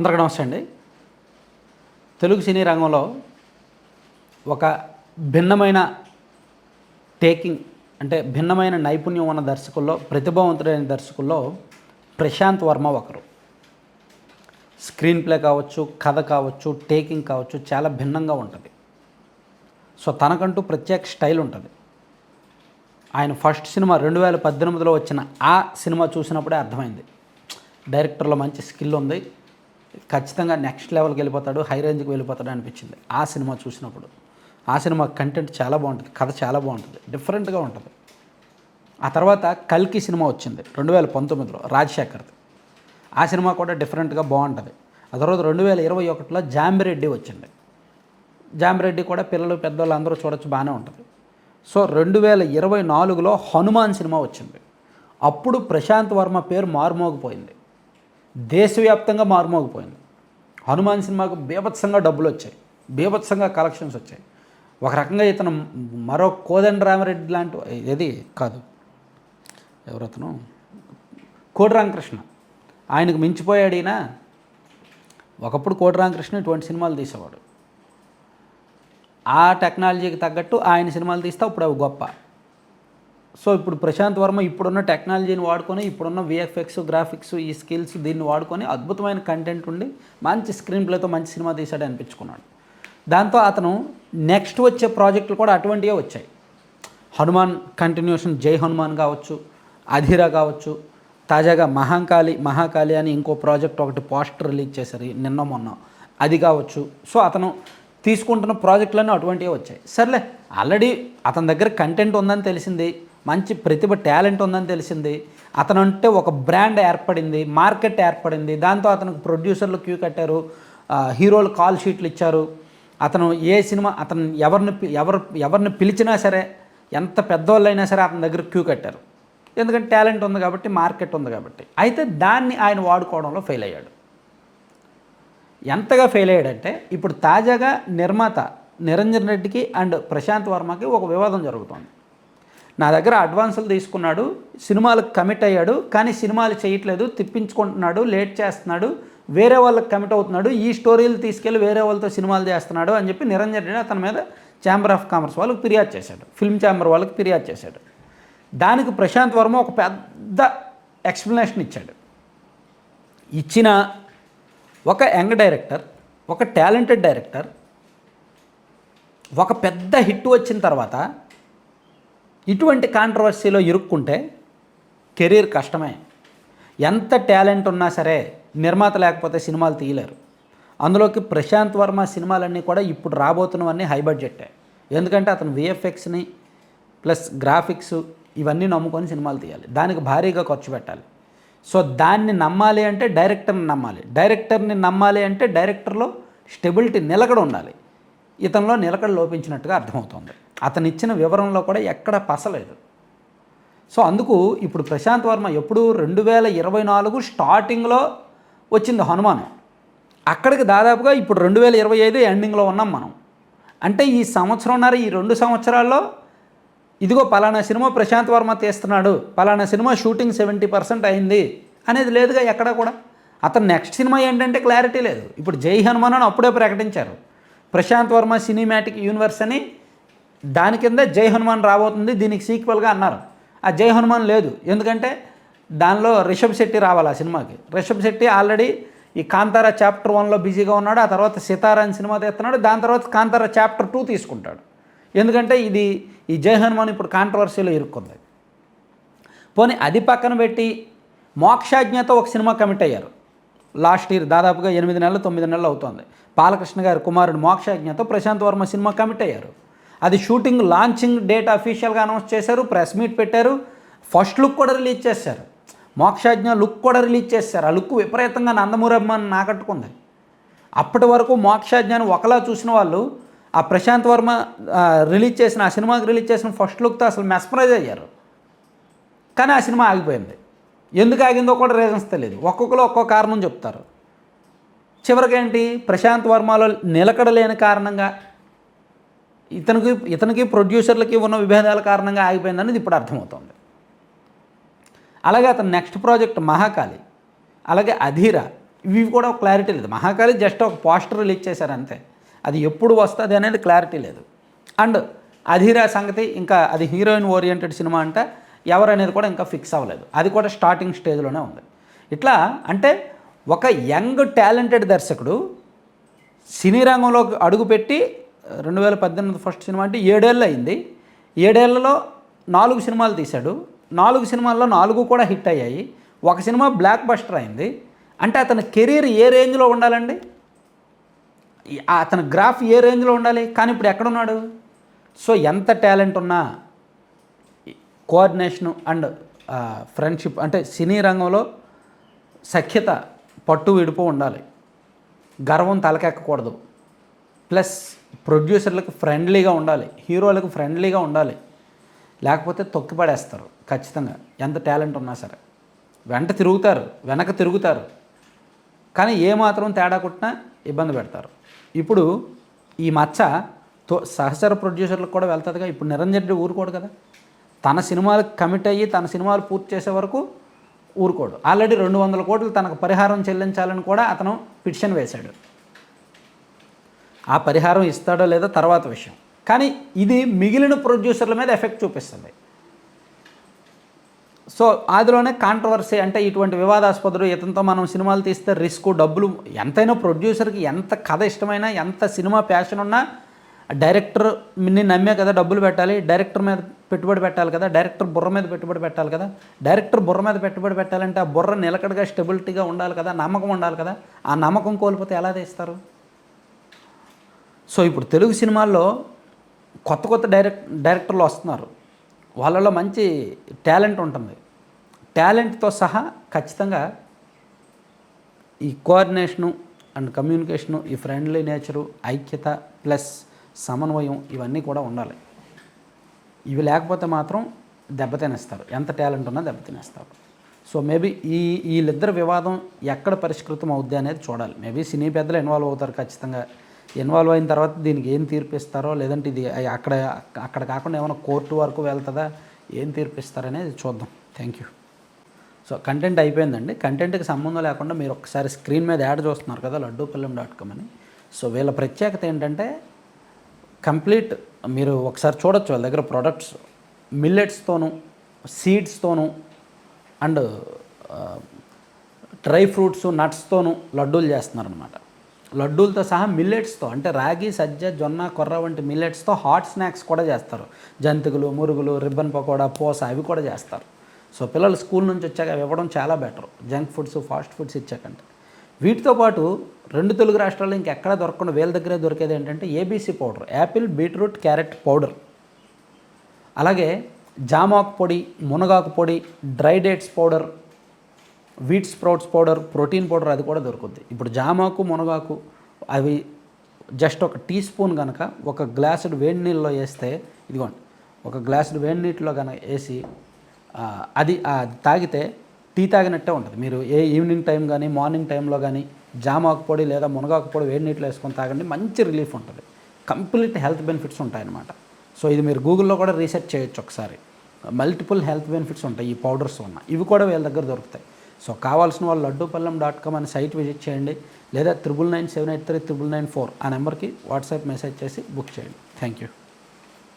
అందరికీ నమస్తే అండి. తెలుగు సినీ రంగంలో ఒక భిన్నమైన టేకింగ్ అంటే భిన్నమైన నైపుణ్యం ఉన్న దర్శకుల్లో ప్రతిభావంతుడైన దర్శకుల్లో ప్రశాంత్ వర్మ ఒకరు. స్క్రీన్ ప్లే కావచ్చు కథ కావచ్చు టేకింగ్ కావచ్చు చాలా భిన్నంగా ఉంటుంది. సో తనకంటూ ప్రత్యేక స్టైల్ ఉంటుంది. ఆయన ఫస్ట్ సినిమా రెండు వేల పద్దెనిమిదిలో వచ్చిన ఆ సినిమా చూసినప్పుడే అర్థమైంది. డైరెక్టర్లో మంచి స్కిల్ ఉంది. ఖచ్చితంగా నెక్స్ట్ లెవెల్కి వెళ్ళిపోతాడు హై రేంజ్కి వెళ్ళిపోతాడు అనిపించింది. ఆ సినిమా చూసినప్పుడు. ఆ సినిమా కంటెంట్ చాలా బాగుంటుంది కథ చాలా బాగుంటుంది డిఫరెంట్గా ఉంటుంది. ఆ తర్వాత కల్కి సినిమా వచ్చింది రెండు వేల పంతొమ్మిదిలో రాజశేఖర్ది. ఆ సినిమా కూడా డిఫరెంట్గా బాగుంటుంది. ఆ తర్వాత రెండు వేల ఇరవై ఒకటిలో జాంబిరెడ్డి వచ్చింది. జాంబిరెడ్డి కూడా పిల్లలు పెద్దవాళ్ళు అందరూ చూడొచ్చు బాగానే ఉంటుంది. సో రెండు వేల ఇరవై నాలుగులో హనుమాన్ సినిమా వచ్చింది. అప్పుడు ప్రశాంత్ వర్మ పేరు మారుమోగిపోయింది. దేశవ్యాప్తంగా మారుమోగిపోయింది. హనుమాన్ సినిమాకు బీభత్సంగా డబ్బులు వచ్చాయి. బీభత్సంగా కలెక్షన్స్ వచ్చాయి. ఒక రకంగా ఇతను మరో కోదండ రామరెడ్డి లాంటి ఏది కాదు. ఎవరతను కోటి రామకృష్ణ. ఆయనకు మించిపోయాడు ఈయన. ఒకప్పుడు కోటి రామకృష్ణ ఇటువంటి సినిమాలు తీసేవాడు. ఆ టెక్నాలజీకి తగ్గట్టు ఆయన సినిమాలు తీస్తే అప్పుడు అవి గొప్ప. సో ఇప్పుడు ప్రశాంత్ వర్మ ఇప్పుడున్న టెక్నాలజీని వాడుకొని ఇప్పుడున్న విఎఫ్ఎక్స్ గ్రాఫిక్స్ ఈ స్కిల్స్ దీన్ని వాడుకొని అద్భుతమైన కంటెంట్ ఉండి మంచి స్క్రీన్ ప్లేతో మంచి సినిమా తీశాడు అనిపించుకున్నాడు. దాంతో అతను నెక్స్ట్ వచ్చే ప్రాజెక్టులు కూడా అటువంటివే వచ్చాయి. హనుమాన్ కంటిన్యూషన్ జై హనుమాన్ కావచ్చు అధిరా కావచ్చు తాజాగా మహాకాళి మహాకాళి అని ఇంకో ప్రాజెక్ట్ ఒకటి పోస్టర్ రిలీజ్ చేశారు నిన్న మొన్న. అది కావచ్చు. సో అతను తీసుకుంటున్న ప్రాజెక్టులన్నీ అటువంటివే వచ్చాయి. సర్లే ఆల్రెడీ అతని దగ్గర కంటెంట్ ఉందని తెలిసింది. మంచి ప్రతిభ టాలెంట్ ఉందని తెలిసింది. అతను అంటే ఒక బ్రాండ్ ఏర్పడింది మార్కెట్ ఏర్పడింది. దాంతో అతనికి ప్రొడ్యూసర్లు క్యూ కట్టారు హీరోలు కాల్ షీట్లు ఇచ్చారు. అతను ఏ సినిమా అతను ఎవరిని ఎవరు ఎవరిని పిలిచినా సరే ఎంత పెద్దవాళ్ళైనా సరే అతని దగ్గర క్యూ కట్టారు. ఎందుకంటే టాలెంట్ ఉంది కాబట్టి మార్కెట్ ఉంది కాబట్టి. అయితే దాన్ని ఆయన వాడుకోవడంలో ఫెయిల్ అయ్యాడు. ఎంతగా ఫెయిల్ అయ్యాడంటే ఇప్పుడు తాజాగా నిర్మాత నిరంజన్ రెడ్డికి అండ్ ప్రశాంత్ వర్మకి ఒక వివాదం జరుగుతోంది. నా దగ్గర అడ్వాన్సులు తీసుకున్నాడు సినిమాలకు కమిట్ అయ్యాడు కానీ సినిమాలు చేయట్లేదు తిప్పించుకుంటున్నాడు లేట్ చేస్తున్నాడు వేరే వాళ్ళకి కమిట్ అవుతున్నాడు ఈ స్టోరీలు తీసుకెళ్ళి వేరే వాళ్ళతో సినిమాలు చేస్తున్నాడు అని చెప్పి నిరంజన్ రెడ్డి అతని మీద ఛాంబర్ ఆఫ్ కామర్స్ వాళ్ళకి ఫిర్యాదు చేశాడు ఫిల్మ్ ఛాంబర్ వాళ్ళకి ఫిర్యాదు చేశాడు. దానికి ప్రశాంత్ వర్మ ఒక పెద్ద ఎక్స్ప్లెనేషన్ ఇచ్చాడు. ఇచ్చిన ఒక యంగ్ డైరెక్టర్ ఒక టాలెంటెడ్ డైరెక్టర్ ఒక పెద్ద హిట్ వచ్చిన తర్వాత ఇటువంటి కాంట్రవర్సీలో ఇరుక్కుంటే కెరీర్ కష్టమే. ఎంత టాలెంట్ ఉన్నా సరే నిర్మాత లేకపోతే సినిమాలు తీయలేరు. అందులోకి ప్రశాంత్ వర్మ సినిమాలన్నీ కూడా ఇప్పుడు రాబోతున్నవన్నీ హై బడ్జెట్టే ఎందుకంటే అతను విఎఫ్ఎక్స్ని ప్లస్ గ్రాఫిక్స్ ఇవన్నీ నమ్ముకొని సినిమాలు తీయాలి. దానికి భారీగా ఖర్చు పెట్టాలి. సో దాన్ని నమ్మాలి అంటే డైరెక్టర్ని నమ్మాలి. డైరెక్టర్ని నమ్మాలి అంటే డైరెక్టర్లో స్టెబిలిటీ నిలకడ ఉండాలి. ఇతనిలో నిలకడ లోపించినట్టుగా అర్థమవుతుంది. అతను ఇచ్చిన వివరంలో కూడా ఎక్కడ పసలేదు. సో అందుకు ఇప్పుడు ప్రశాంత్ వర్మ ఎప్పుడు రెండు వేల ఇరవై నాలుగు స్టార్టింగ్లో వచ్చింది హనుమాన్. అక్కడికి దాదాపుగా ఇప్పుడు రెండు వేల ఇరవై ఐదు ఎండింగ్లో ఉన్నాం మనం. అంటే ఈ సంవత్సరంన్నర ఈ రెండు సంవత్సరాల్లో ఇదిగో పలానా సినిమా ప్రశాంత్ వర్మ తీస్తున్నాడు పలానా సినిమా షూటింగ్ సెవెంటీ పర్సెంట్ అయింది అనేది లేదుగా ఎక్కడా కూడా. అతను నెక్స్ట్ సినిమా ఏంటంటే క్లారిటీ లేదు. ఇప్పుడు జై హనుమాన్ అని అప్పుడే ప్రకటించారు. ప్రశాంత్ వర్మ సినిమాటిక్ యూనివర్స్ అని దాని కింద జై హనుమాన్ రాబోతుంది దీనికి సీక్వెల్గా అన్నారు. ఆ జై హనుమాన్ లేదు. ఎందుకంటే దానిలో రిషబ్ శెట్టి రావాలి ఆ సినిమాకి. రిషబ్ శెట్టి ఆల్రెడీ ఈ కాంతారా చాప్టర్ వన్లో బిజీగా ఉన్నాడు ఆ తర్వాత సితారా అని సినిమా తీస్తున్నాడు దాని తర్వాత కాంతారా చాప్టర్ టూ తీసుకుంటాడు. ఎందుకంటే ఇది ఈ జై హనుమాన్ ఇప్పుడు కాంట్రవర్సీలో ఇరుక్కుంది. పోనీ అది పక్కన పెట్టి మోక్షాజ్ఞతో ఒక సినిమా కమిట్ అయ్యారు. లాస్ట్ ఇయర్ దాదాపుగా ఎనిమిది నెలలు తొమ్మిది నెలలు అవుతుంది. బాలకృష్ణ గారి కుమారుడు మోక్షాజ్ఞతో ప్రశాంత్ వర్మ సినిమా కమిట్ అయ్యారు. అది షూటింగ్ లాంచింగ్ డేట్ అఫీషియల్గా అనౌన్స్ చేశారు ప్రెస్ మీట్ పెట్టారు ఫస్ట్ లుక్ కూడా రిలీజ్ చేశారు. మోక్షాజ్ఞ లుక్ కూడా రిలీజ్ చేశారు. ఆ లుక్ విపరీతంగా నందమూరి అభిమాని నాకట్టుకుంది. అప్పటి వరకు మోక్షాజ్ఞాన్ని ఒకలా చూసిన వాళ్ళు ఆ ప్రశాంత్ వర్మ రిలీజ్ చేసిన ఆ సినిమాకి రిలీజ్ చేసిన ఫస్ట్ లుక్తో అసలు మెస్మరైజ్ అయ్యారు. కానీ ఆ సినిమా ఆగిపోయింది. ఎందుకు ఆగిందో కూడా రీజన్స్ తెలియదు ఒక్కొక్కరు ఒక్కో కారణం చెప్తారు. చివరికి ఏంటి? ప్రశాంత్ వర్మలో నిలకడలేని కారణంగా ఇతనికి ఇతనికి ప్రొడ్యూసర్లకి ఉన్న విభేదాల కారణంగా ఆగిపోయిందనేది ఇప్పుడు అర్థమవుతుంది. అలాగే అతను నెక్స్ట్ ప్రాజెక్ట్ మహాకాళి అలాగే అధీర ఇవి కూడా ఒక క్లారిటీ లేదు. మహాకాళి జస్ట్ ఒక పోస్టర్ రిలీజ్ చేశారు అంతే. అది ఎప్పుడు వస్తుంది అనేది క్లారిటీ లేదు. అండ్ అధీరా సంగతి ఇంకా అది హీరోయిన్ ఓరియంటెడ్ సినిమా అంటే ఎవరు అనేది కూడా ఇంకా ఫిక్స్ అవ్వలేదు. అది కూడా స్టార్టింగ్ స్టేజ్లోనే ఉంది. ఇట్లా అంటే ఒక యంగ్ టాలెంటెడ్ దర్శకుడు సినీ రంగంలోకి అడుగుపెట్టి రెండు వేల పద్దెనిమిది ఫస్ట్ సినిమా అంటే ఏడేళ్ళు అయింది. ఏడేళ్ళలో నాలుగు సినిమాలు తీశాడు. నాలుగు సినిమాల్లో నాలుగు కూడా హిట్ అయ్యాయి. ఒక సినిమా బ్లాక్ బస్టర్ అయింది. అంటే అతని కెరీర్ ఏ రేంజ్లో ఉండాలండి? అతని గ్రాఫ్ ఏ రేంజ్లో ఉండాలి? కానీ ఇప్పుడు ఎక్కడున్నాడు? సో ఎంత టాలెంట్ ఉన్నా కోఆర్డినేషను అండ్ ఫ్రెండ్షిప్ అంటే సినీ రంగంలో సఖ్యత పట్టు విడుపు ఉండాలి. గర్వం తలకెక్కకూడదు. ప్లస్ ప్రొడ్యూసర్లకు ఫ్రెండ్లీగా ఉండాలి హీరోలకు ఫ్రెండ్లీగా ఉండాలి. లేకపోతే తొక్కిపడేస్తారు ఖచ్చితంగా. ఎంత టాలెంట్ ఉన్నా సరే. వెంట తిరుగుతారు వెనక తిరుగుతారు. కానీ ఏమాత్రం తేడా కొట్టినా ఇబ్బంది పెడతారు. ఇప్పుడు ఈ మచ్చ తో సహచర ప్రొడ్యూసర్లకు కూడా వెళ్తుందిగా. ఇప్పుడు నిరంజన్ రెడ్డి ఊరుకోడు కదా. తన సినిమాలకు కమిట్ అయ్యి తన సినిమాలు పూర్తి చేసే వరకు ఊరుకోడు. ఆల్రెడీ రెండు వందల కోట్లు తనకు పరిహారం చెల్లించాలని కూడా అతను పిటిషన్ వేశాడు. ఆ పరిహారం ఇస్తాడో లేదో తర్వాత విషయం. కానీ ఇది మిగిలిన ప్రొడ్యూసర్ల మీద ఎఫెక్ట్ చూపిస్తుంది. సో అదిలోనే కాంట్రవర్సీ అంటే ఇటువంటి వివాదాస్పదులు ఇతనితో మనం సినిమాలు తీస్తే రిస్క్ డబ్బులు ఎంతైనా ప్రొడ్యూసర్కి ఎంత కథ ఇష్టమైనా ఎంత సినిమా ప్యాషన్ ఉన్నా డైరెక్టర్ నిన్ను నమ్మే కదా డబ్బులు పెట్టాలి డైరెక్టర్ మీద పెట్టుబడి పెట్టాలి కదా డైరెక్టర్ బుర్ర మీద పెట్టుబడి పెట్టాలి కదా డైరెక్టర్ బుర్ర మీద పెట్టుబడి పెట్టాలంటే ఆ బుర్ర నిలకడగా స్టెబిలిటీగా ఉండాలి కదా నమ్మకం ఉండాలి కదా ఆ నమ్మకం కోల్పోతే ఎలా తీస్తారు? సో ఇప్పుడు తెలుగు సినిమాల్లో కొత్త కొత్త డైరెక్ట్ డైరెక్టర్లు వస్తున్నారు. వాళ్ళలో మంచి టాలెంట్ ఉంటుంది. టాలెంట్తో సహా ఖచ్చితంగా ఈ కోఆర్డినేషను అండ్ కమ్యూనికేషను ఈ ఫ్రెండ్లీ నేచరు ఐక్యత ప్లస్ సమన్వయం ఇవన్నీ కూడా ఉండాలి. ఇవి లేకపోతే మాత్రం దెబ్బతినేస్తారు ఎంత టాలెంట్ ఉన్నా దెబ్బతినేస్తారు సో మేబీ ఈ వీళ్ళిద్దరు వివాదం ఎక్కడ పరిష్కృతం అవుద్ది అనేది చూడాలి. మేబీ సినీ పెద్దలు ఇన్వాల్వ్ అవుతారు ఖచ్చితంగా. ఇన్వాల్వ్ అయిన తర్వాత దీనికి ఏం తీర్పిస్తారో లేదంటే ఇది అక్కడ అక్కడ కాకుండా ఏమైనా కోర్టు వరకు వెళ్తుందా ఏం తీర్పిస్తారనేది చూద్దాం. థ్యాంక్ యూ సో కంటెంట్ అయిపోయిందండి. కంటెంట్కి సంబంధం లేకుండా మీరు ఒకసారి స్క్రీన్ మీద యాడ్ చూస్తున్నారు కదా లడ్డూపల్లెం డాట్ కామ్ అని. సో వీళ్ళ ప్రత్యేకత ఏంటంటే కంప్లీట్ మీరు ఒకసారి చూడొచ్చు వాళ్ళ దగ్గర ప్రొడక్ట్స్ మిల్లెట్స్తోను సీడ్స్తోను అండ్ డ్రై ఫ్రూట్స్ నట్స్తోను లడ్డూలు చేస్తున్నారనమాట లడ్డూలతో సహా మిల్లెట్స్తో అంటే రాగి సజ్జ జొన్న కొర్ర వంటి మిల్లెట్స్తో హాట్ స్నాక్స్ కూడా చేస్తారు. జంతికలు మురుగులు రిబ్బన్ పకోడా పోస అవి కూడా చేస్తారు. సో పిల్లలు స్కూల్ నుంచి వచ్చాక అవి ఇవ్వడం చాలా better. Junk foods fast foods ఇచ్చాకంటే. వీటితో పాటు రెండు తెలుగు రాష్ట్రాల్లో ఇంకెక్కడ దొరకకుండా వీళ్ళ దగ్గరే దొరికేది ఏంటంటే ABC powder apple beetroot carrot powder. అలాగే జామాకు పొడి మునగాకు పొడి dry dates powder wheat sprouts powder protein powder అది కూడా దొరుకుద్ది. ఇప్పుడు జామాకు మునగాకు అవి జస్ట్ ఒక టీ స్పూన్ కనుక ఒక గ్లాసుడు వేడి నీళ్ళలో వేస్తే ఇదిగోండి ఒక గ్లాసుడు వేడి నీటిలో కనుక వేసి అది తాగితే టీ తాగినట్టే ఉంటుంది. మీరు ఏ ఈవినింగ్ టైం కానీ మార్నింగ్ టైంలో కానీ జామాకు పొడి లేదా మునగాకు పొడి వేడి నీటిలో వేసుకొని తాగండి మంచి రిలీఫ్ ఉంటుంది. కంప్లీట్ హెల్త్ బెనిఫిట్స్ ఉంటాయన్నమాట. సో ఇది మీరు గూగుల్లో కూడా రీసెర్చ్ చేయొచ్చు ఒకసారి. మల్టిపుల్ హెల్త్ బెనిఫిట్స్ ఉంటాయి ఈ పౌడర్స్ ఉన్న ఇవి కూడా వీళ్ళ దగ్గర దొరుకుతాయి. సో కావాల్సిన వాళ్ళు లడ్డూపల్లం డాట్ కామ్ అనే సైట్ విజిట్ చేయండి. లేదా triple nine seven eight three triple nine four ఆ నెంబర్కి వాట్సాప్ మెసేజ్ చేసి బుక్ చేయండి. Thank you.